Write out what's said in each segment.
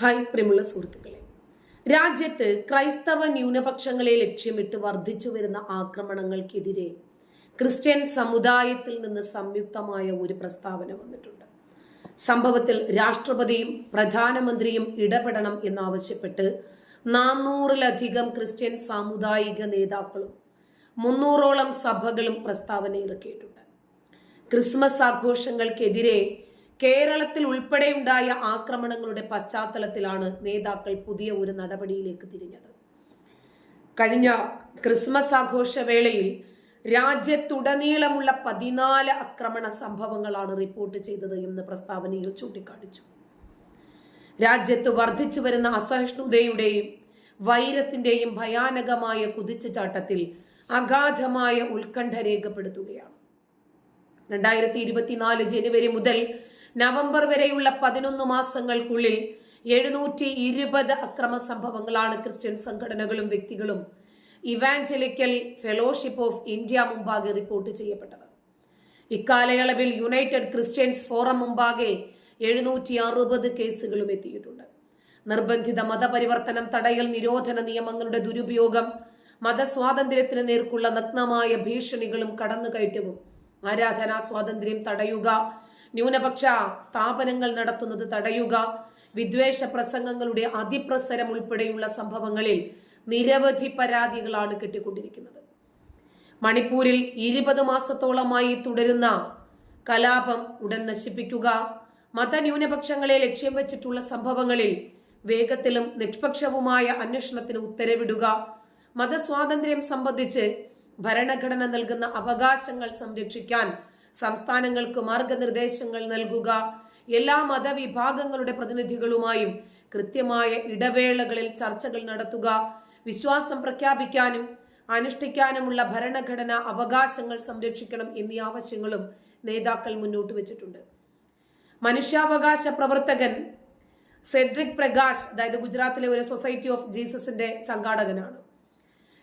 Hi പ്രിയമുള്ള സുഹൃത്തുക്കളെ. രാജ്യത്ത് ക്രൈസ്തവ ന്യൂനപക്ഷങ്ങളെ ലക്ഷ്യമിട്ട് വർദ്ധിച്ചു വരുന്ന ആക്രമണങ്ങൾക്കെതിരെ ക്രിസ്ത്യൻ സമുദായത്തിൽ നിന്ന് സംയുക്തമായ ഒരു പ്രസ്താവന വന്നിട്ടുണ്ട്. സംഭവത്തിൽ രാഷ്ട്രപതിയും പ്രധാനമന്ത്രിയും ഇടപെടണം എന്നാവശ്യപ്പെട്ട് നാനൂറിലധികം ക്രിസ്ത്യൻ സാമുദായിക നേതാക്കളും മുന്നൂറോളം സഭകളും പ്രസ്താവന ഇറക്കിയിട്ടുണ്ട്. ക്രിസ്മസ് ആഘോഷങ്ങൾക്കെതിരെ കേരളത്തിൽ ഉൾപ്പെടെയുണ്ടായ ആക്രമണങ്ങളുടെ പശ്ചാത്തലത്തിലാണ് നേതാക്കൾ പുതിയ ഒരു നടപടിയിലേക്ക് തിരിഞ്ഞത്. കഴിഞ്ഞ ക്രിസ്മസ് ആഘോഷവേളയിൽ രാജ്യത്തുടനീളമുള്ള പതിനാല് ആക്രമണ സംഭവങ്ങളാണ് റിപ്പോർട്ട് ചെയ്തത് എന്ന് പ്രസ്താവനയിൽ ചൂണ്ടിക്കാണിച്ചു. രാജ്യത്ത് വർദ്ധിച്ചു വരുന്ന അസഹിഷ്ണുതയുടെയും വൈരത്തിന്റെയും ഭയാനകമായ കുതിച്ചുചാട്ടത്തിൽ അഗാധമായ ഉത്കണ്ഠ രേഖപ്പെടുത്തുകയാണ്. രണ്ടായിരത്തി ഇരുപത്തിനാല് ജനുവരി മുതൽ നവംബർ വരെയുള്ള പതിനൊന്ന് മാസങ്ങൾക്കുള്ളിൽ എഴുന്നൂറ്റി ഇരുപത് അക്രമ സംഭവങ്ങളാണ് ക്രിസ്ത്യൻ സംഘടനകളും വ്യക്തികളും ഇവാഞ്ചലിക്കൽ ഫെലോഷിപ്പ് ഓഫ് ഇന്ത്യ മുമ്പാകെ റിപ്പോർട്ട് ചെയ്യപ്പെട്ടത്. ഇക്കാലയളവിൽ യുണൈറ്റഡ് ക്രിസ്ത്യൻസ് ഫോറം മുമ്പാകെ എഴുന്നൂറ്റി അറുപത് കേസുകളും എത്തിയിട്ടുണ്ട്. നിർബന്ധിത മതപരിവർത്തനം തടയൽ നിരോധന നിയമങ്ങളുടെ ദുരുപയോഗം മതസ്വാതന്ത്ര്യത്തിന് നേർക്കുള്ള നഗ്നമായ ഭീഷണികളും കടന്നുകയറ്റവും ആരാധനാ സ്വാതന്ത്ര്യം തടയുക ന്യൂനപക്ഷ സ്ഥാപനങ്ങൾ നടത്തുന്നത് തടയുക വിദ്വേഷ പ്രസംഗങ്ങളുടെ അതിപ്രസരം ഉൾപ്പെടെയുള്ള സംഭവങ്ങളിൽ നിരവധി പരാതികളാണ് കിട്ടിക്കൊണ്ടിരിക്കുന്നത്. മണിപ്പൂരിൽ ഇരുപത് മാസത്തോളമായി തുടരുന്ന കലാപം ഉടൻ നശിപ്പിക്കുക മതന്യൂനപക്ഷങ്ങളെ ലക്ഷ്യം വെച്ചിട്ടുള്ള സംഭവങ്ങളിൽ വേഗത്തിലും നിഷ്പക്ഷവുമായ അന്വേഷണത്തിന് ഉത്തരവിടുക മതസ്വാതന്ത്ര്യം സംബന്ധിച്ച് ഭരണഘടന നൽകുന്ന അവകാശങ്ങൾ സംരക്ഷിക്കാൻ സംസ്ഥാനങ്ങൾക്ക് മാർഗനിർദ്ദേശങ്ങൾ നൽകുക. എല്ലാ മതവിഭാഗങ്ങളുടെ പ്രതിനിധികളുമായും കൃത്യമായ ഇടവേളകളിൽ ചർച്ചകൾ നടത്തുക. വിശ്വാസം പ്രഖ്യാപിക്കാനും അനുഷ്ഠിക്കാനുമുള്ള ഭരണഘടന അവകാശങ്ങൾ സംരക്ഷിക്കണം എന്നീ ആവശ്യങ്ങളും നേതാക്കൾ മുന്നോട്ട് വെച്ചിട്ടുണ്ട്. മനുഷ്യാവകാശ പ്രവർത്തകൻ സെഡ്രിക് പ്രകാശ് അതായത് ഗുജറാത്തിലെ ഒരു സൊസൈറ്റി ഓഫ് ജീസസിന്റെ സംഘാടകനാണ്.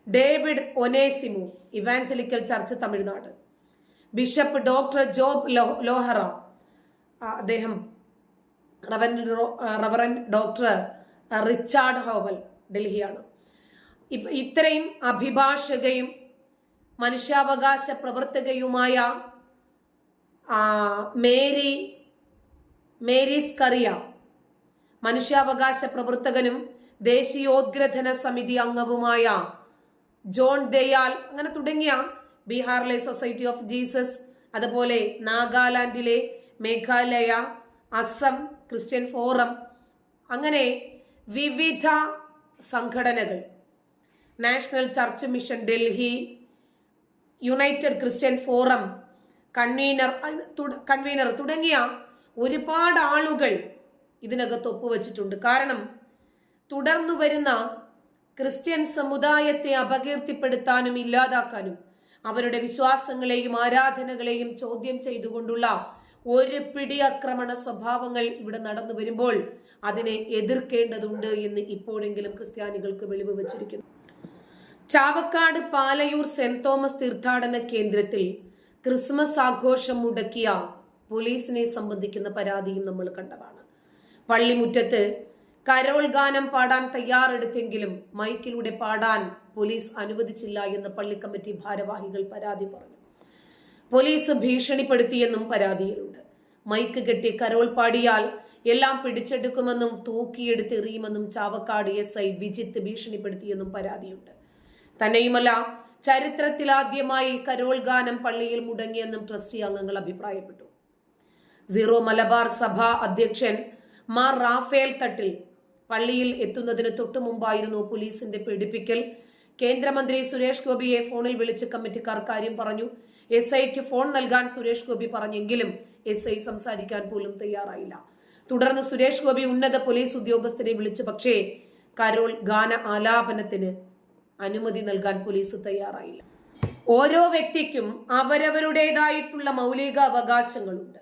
David Onesimu evangelical church Tamil Nadu. Bishop doctor job law ലോഹറ. അദ്ദേഹം റവറൻ ഡോക്ടർ റിച്ചാർഡ് ഹോവൽ ഡൽഹിയാണ്. ഇത്രയും അഭിഭാഷകയും മനുഷ്യാവകാശ പ്രവർത്തകയുമായ മേരി മേരി കറിയ മനുഷ്യാവകാശ പ്രവർത്തകനും ദേശീയോദ്ഗ്രഥന സമിതി അംഗവുമായ ജോൺ ദയാൽ അങ്ങനെ തുടങ്ങിയ ബീഹാറിലെ സൊസൈറ്റി ഓഫ് ജീസസ് അതുപോലെ നാഗാലാൻഡിലെ മേഘാലയ അസം ക്രിസ്ത്യൻ ഫോറം അങ്ങനെ വിവിധ സംഘടനകൾ. National church mission Delhi united Christian forum convener convener തുടങ്ങിയ ഒരുപാട് ആളുകൾ ഇതിനകത്ത് ഒപ്പുവെച്ചിട്ടുണ്ട്. കാരണം തുടർന്നു വരുന്ന ക്രിസ്ത്യൻ സമുദായത്തെ അപകീർത്തിപ്പെടുത്താനും ഇല്ലാതാക്കാനും അവരുടെ വിശ്വാസങ്ങളെയും ആരാധനകളെയും ചോദ്യം ചെയ്തുകൊണ്ടുള്ള ഒരു പിടി ആക്രമണ സ്വഭാവങ്ങൾ ഇവിടെ നടന്നു വരുമ്പോൾ അതിനെ എതിർക്കേണ്ടതുണ്ട് എന്ന് ഇപ്പോഴെങ്കിലും ക്രിസ്ത്യാനികൾക്ക് വെളിവ് വച്ചിരിക്കുന്നു. ചാവക്കാട് പാലയൂർ സെന്റ് തോമസ് തീർത്ഥാടന കേന്ദ്രത്തിൽ ക്രിസ്മസ് ആഘോഷം മുടക്കിയ പോലീസിനെ സംബന്ധിക്കുന്ന പരാതിയും നമ്മൾ കണ്ടതാണ്. പള്ളിമുറ്റത്ത് കരോൾ ഗാനം പാടാൻ തയ്യാറെടുത്തെങ്കിലും മൈക്കിലൂടെ പാടാൻ പോലീസ് അനുവദിച്ചില്ല എന്ന് പള്ളി കമ്മിറ്റി ഭാരവാഹികൾ പരാതി പറഞ്ഞു. പോലീസ് ഭീഷണിപ്പെടുത്തിയെന്നും പരാതിയിലുണ്ട്. മൈക്ക് കെട്ടി കരോൾ പാടിയാൽ എല്ലാം പിടിച്ചെടുക്കുമെന്നും തൂക്കിയെടുത്തെറിയുമെന്നും ചാവക്കാട് എസ് ഐ വിജിത്ത് ഭീഷണിപ്പെടുത്തിയെന്നും പരാതിയുണ്ട്. തന്നെയുമല്ല ചരിത്രത്തിലാദ്യമായി കരോൾ ഗാനം പള്ളിയിൽ മുടങ്ങിയെന്നും ട്രസ്റ്റി അംഗങ്ങൾ അഭിപ്രായപ്പെട്ടു. സീറോ മലബാർ സഭ അധ്യക്ഷൻ മാർ റാഫേൽ തട്ടിൽ പള്ളിയിൽ എത്തുന്നതിന് തൊട്ടു മുമ്പായിരുന്നു പോലീസിന്റെ പീഡിപ്പിക്കൽ കേന്ദ്രമന്ത്രി സുരേഷ് ഗോപിയെ ഫോണിൽ വിളിച്ച് കമ്മിറ്റിക്കാർ കാര്യം പറഞ്ഞു. എസ് ഐക്ക് ഫോൺ നൽകാൻ സുരേഷ് ഗോപി പറഞ്ഞെങ്കിലും എസ് ഐ സംസാരിക്കാൻ പോലും തയ്യാറായില്ല. തുടർന്ന് സുരേഷ് ഗോപി ഉന്നത പോലീസ് ഉദ്യോഗസ്ഥരെ വിളിച്ചു പക്ഷേ കരോൾ ഗാന ആലാപനത്തിന് അനുമതി നൽകാൻ പോലീസ് തയ്യാറായില്ല. ഓരോ വ്യക്തിക്കും അവരവരുടേതായിട്ടുള്ള മൗലിക അവകാശങ്ങളുണ്ട്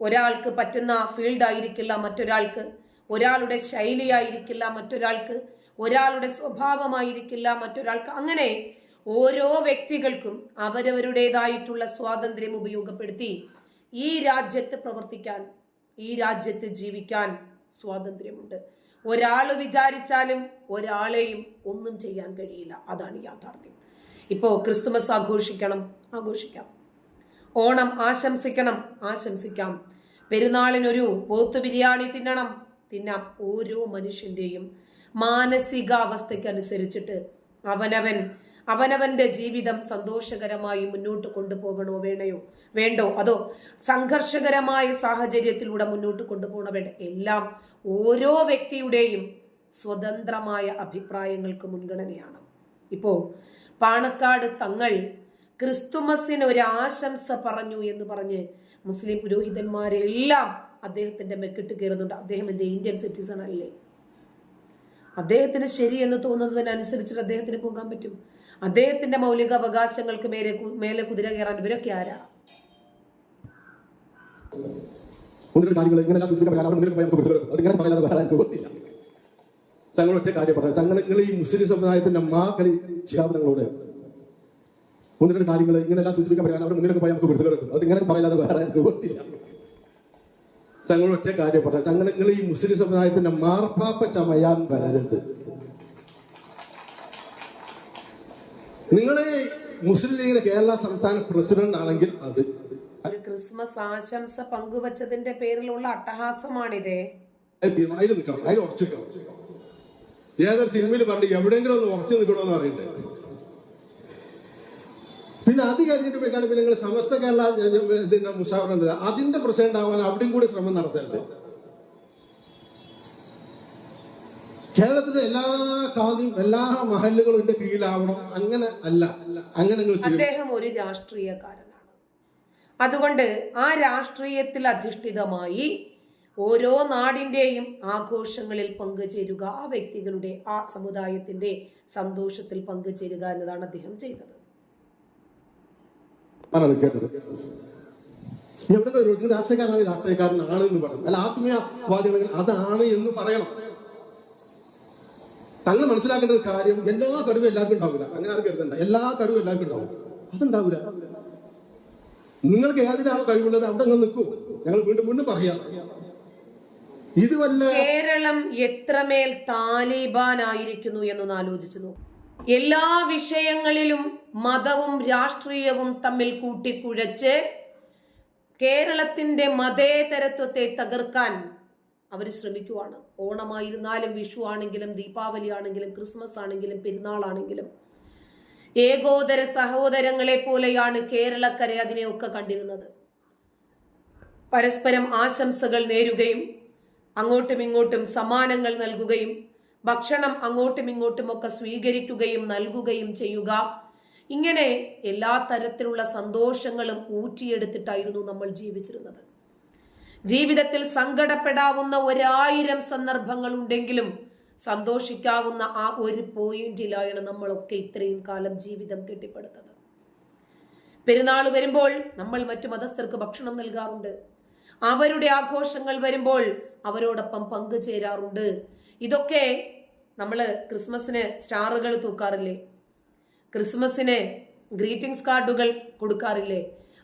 ഒരാൾക്ക് പറ്റുന്ന ഫീൽഡ് ആയിരിക്കില്ല മറ്റൊരാൾക്ക് ഒരാളുടെ ശൈലിയായിരിക്കില്ല മറ്റൊരാൾക്ക് ഒരാളുടെ സ്വഭാവമായിരിക്കില്ല മറ്റൊരാൾക്ക് അങ്ങനെ ഓരോ വ്യക്തികൾക്കും അവരവരുടേതായിട്ടുള്ള സ്വാതന്ത്ര്യം ഉപയോഗപ്പെടുത്തി ഈ രാജ്യത്ത് പ്രവർത്തിക്കാൻ ഈ രാജ്യത്ത് ജീവിക്കാൻ സ്വാതന്ത്ര്യമുണ്ട്. ഒരാൾ വിചാരിച്ചാലും ഒരാളെയും ഒന്നും ചെയ്യാൻ കഴിയില്ല. അതാണ് യാഥാർത്ഥ്യം. ഇപ്പോൾ ക്രിസ്തുമസ് ആഘോഷിക്കണം ആഘോഷിക്കാം. ഓണം ആശംസിക്കണം ആശംസിക്കാം. പെരുന്നാളിനൊരു പോത്ത് ബിരിയാണി തിന്നണം തിന്നാം. ഓരോ മനുഷ്യന്റെയും മാനസികാവസ്ഥയ്ക്കനുസരിച്ചിട്ട് അവനവൻ അവനവന്റെ ജീവിതം സന്തോഷകരമായി മുന്നോട്ട് കൊണ്ടുപോകണോ വേണയോ? വേണ്ടോ? അതോ സംഘർഷകരമായ സാഹചര്യത്തിലൂടെ മുന്നോട്ട് കൊണ്ടുപോകണോ വേണ്ട? എല്ലാം ഓരോ വ്യക്തിയുടെയും സ്വതന്ത്രമായ അഭിപ്രായങ്ങൾക്ക് മുൻഗണനയാണ്. ഇപ്പോ പാണക്കാട് തങ്ങൾ ക്രിസ്തുമസിന് ഒരു ആശംസ പറഞ്ഞു എന്ന് പറഞ്ഞ് മുസ്ലിം പുരോഹിതന്മാരെല്ലാം അദ്ദേഹത്തിന്റെ മെക്കിട്ട് കയറുന്നുണ്ട്. അദ്ദേഹം എന്റെ ഇന്ത്യൻ സിറ്റിസൺ അല്ലേ? അദ്ദേഹത്തിന് ശരി എന്ന് തോന്നുന്നതിനനുസരിച്ചിട്ട് അദ്ദേഹത്തിന് പോകാൻ പറ്റും. അദ്ദേഹത്തിന്റെ മൗലിക അവകാശങ്ങൾക്ക് മേലെ മേലെ കുതിര കയറാൻ ഇവരൊക്കെ ആരാ? തങ്ങളൊറ്റ നിവൃത്തിയില്ല തങ്ങൾ കാര്യം പറയാം. തങ്ങൾ ഈ മുസ്ലിം സമുദായത്തിന്റെ മാക്കളി ശിഹാബ് തങ്ങളോട് ഒന്ന് രണ്ട് കാര്യങ്ങൾ ഇങ്ങനെല്ലാം സൂചിപ്പിക്കാൻ പറയാൻ അവർ മുന്നിലൊക്കെ പോയി നമുക്ക് വിടുതലെടുക്കും അത് ഇങ്ങനെ പറയാതെ വേറെ നിവൃത്തിയില്ല തങ്ങൾ ഒറ്റ കാര്യം പറഞ്ഞു തങ്ങൾ നിങ്ങൾ ഈ മുസ്ലിം സമുദായത്തിന്റെ മാർപ്പാപ്പ ചമയാൻ വരരുത്. നിങ്ങളെ മുസ്ലിം ലീഗിന്റെ കേരള സംസ്ഥാന പ്രസിഡന്റ് ആണെങ്കിൽ അത്. ഒരു ക്രിസ്മസ് ആശംസ പങ്കുവച്ചതിന്റെ പേരിലുള്ള അട്ടഹാസമാണിതേ. അതിൽ നിൽക്കണം. അതിൽ ഉറച്ചു നിൽക്കണം. ഏതൊരു സിനിമയിൽ പറഞ്ഞു എവിടെയെങ്കിലും ഒന്ന് ഉറച്ചു നിൽക്കണമെന്ന് പറയണ്ടേ പിന്നെ അത് കഴിഞ്ഞിട്ട് പോയിക്കാണ് പിന്നെ നിങ്ങൾ സമസ്ത കേരള ഇതിന്റെ അതിന്റെ പ്രസിഡന്റ് ആവാൻ അവിടെയും കൂടി ശ്രമം നടത്തരുത്. കേരളത്തിലെ എല്ലാ കാതും എല്ലാ മഹലുകളും എന്റെ കീഴിലാവണം. അങ്ങനെ അല്ല. അങ്ങനെ അദ്ദേഹം ഒരു രാഷ്ട്രീയക്കാരനാണ്. അതുകൊണ്ട് ആ രാഷ്ട്രീയത്തിൽ അധിഷ്ഠിതമായി ഓരോ നാടിന്റെയും ആഘോഷങ്ങളിൽ പങ്കുചേരുക ആ വ്യക്തികളുടെ ആ സമുദായത്തിന്റെ സന്തോഷത്തിൽ പങ്കുചേരുക എന്നതാണ് അദ്ദേഹം ചെയ്തത്. കേട്ടത്? എവിടെ ഒരു രാഷ്ട്രീയക്കാരനാണ് രാഷ്ട്രീയക്കാരനാണ് എന്ന് പറയണം അല്ല ആത്മീയവാദികളെങ്കിൽ അതാണ് എന്ന് പറയണം. തങ്ങൾ മനസ്സിലാക്കേണ്ട ഒരു കാര്യം എല്ലാ കടുവും എല്ലാവർക്കും ഉണ്ടാവില്ല. അങ്ങനെ ആർക്കും കരുതണ്ട എല്ലാ കടുവും എല്ലാവർക്കും ഉണ്ടാവും. അതുണ്ടാവില്ല. നിങ്ങൾക്ക് ഏതിനാണോ കഴിവുള്ളത് അവിടെ നിങ്ങൾ നിൽക്കൂ. ഞങ്ങൾ വീണ്ടും വീണ്ടും പറയാം. ഇത് വല്ല കേരളം എത്രമേൽ താലിബാനായിരിക്കുന്നു എന്നൊന്ന് ആലോചിച്ചു എല്ലാ വിഷയങ്ങളിലും മതവും രാഷ്ട്രീയവും തമ്മിൽ കൂട്ടിക്കുഴച്ച് കേരളത്തിന്റെ മതേതരത്വത്തെ തകർക്കാൻ അവർ ശ്രമിക്കുവാണ്. ഓണമായിരുന്നാലും വിഷു ആണെങ്കിലും ദീപാവലി ആണെങ്കിലും ക്രിസ്മസ് ആണെങ്കിലും പെരുന്നാളാണെങ്കിലും ഏകോദര സഹോദരങ്ങളെ പോലെയാണ് കേരളക്കരെ അതിനെയൊക്കെ കണ്ടിരുന്നത്. പരസ്പരം ആശംസകൾ നേരുകയും അങ്ങോട്ടും ഇങ്ങോട്ടും സമ്മാനങ്ങൾ നൽകുകയും ഭക്ഷണം അങ്ങോട്ടും ഇങ്ങോട്ടും ഒക്കെ സ്വീകരിക്കുകയും നൽകുകയും ചെയ്യുക ഇങ്ങനെ എല്ലാ തരത്തിലുള്ള സന്തോഷങ്ങളും ഊറ്റിയെടുത്തിട്ടായിരുന്നു നമ്മൾ ജീവിച്ചിരുന്നത്. ജീവിതത്തിൽ സങ്കടപ്പെടാവുന്ന ഒരായിരം സന്ദർഭങ്ങൾ ഉണ്ടെങ്കിലും സന്തോഷിക്കാവുന്ന ആ ഒരു പോയിന്റിലായാണ് നമ്മളൊക്കെ ഇത്രയും കാലം ജീവിതം കെട്ടിപ്പടുത്തത്. പെരുന്നാൾ വരുമ്പോൾ നമ്മൾ മറ്റു മതസ്ഥർക്ക് ഭക്ഷണം നൽകാറുണ്ട്. അവരുടെ ആഘോഷങ്ങൾ വരുമ്പോൾ അവരോടൊപ്പം പങ്കുചേരാറുണ്ട്. ഇതൊക്കെ നമ്മൾ ക്രിസ്മസിന് സ്റ്റാറുകൾ തൂക്കാറില്ലേ? ക്രിസ്മസിന് ഗ്രീറ്റിംഗ്സ് കാർഡുകൾ കൊടുക്കാറില്ലേ?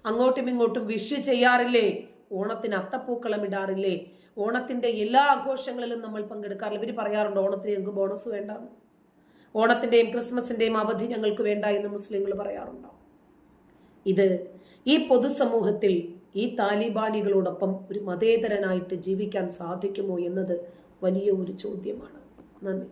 അങ്ങോട്ടും ഇങ്ങോട്ടും വിഷ് ചെയ്യാറില്ലേ? ഓണത്തിന് അത്തപ്പൂക്കളം ഇടാറില്ലേ? ഓണത്തിന്റെ എല്ലാ ആഘോഷങ്ങളിലും നമ്മൾ പങ്കെടുക്കാറില്ല? ഇവർ പറയാറുണ്ട് ഓണത്തിന് ഞങ്ങൾക്ക് ബോണസ് വേണ്ടാന്ന്. ഓണത്തിന്റെയും ക്രിസ്മസിന്റെയും അവധി ഞങ്ങൾക്ക് വേണ്ട എന്ന് മുസ്ലിങ്ങൾ പറയാറുണ്ടോ? ഇത് ഈ പൊതുസമൂഹത്തിൽ ഈ താലിബാനികളോടൊപ്പം ഒരു മതേതരനായിട്ട് ജീവിക്കാൻ സാധിക്കുമോ എന്നത് വലിയ ഒരു ചോദ്യമാണ്. നന്ദി.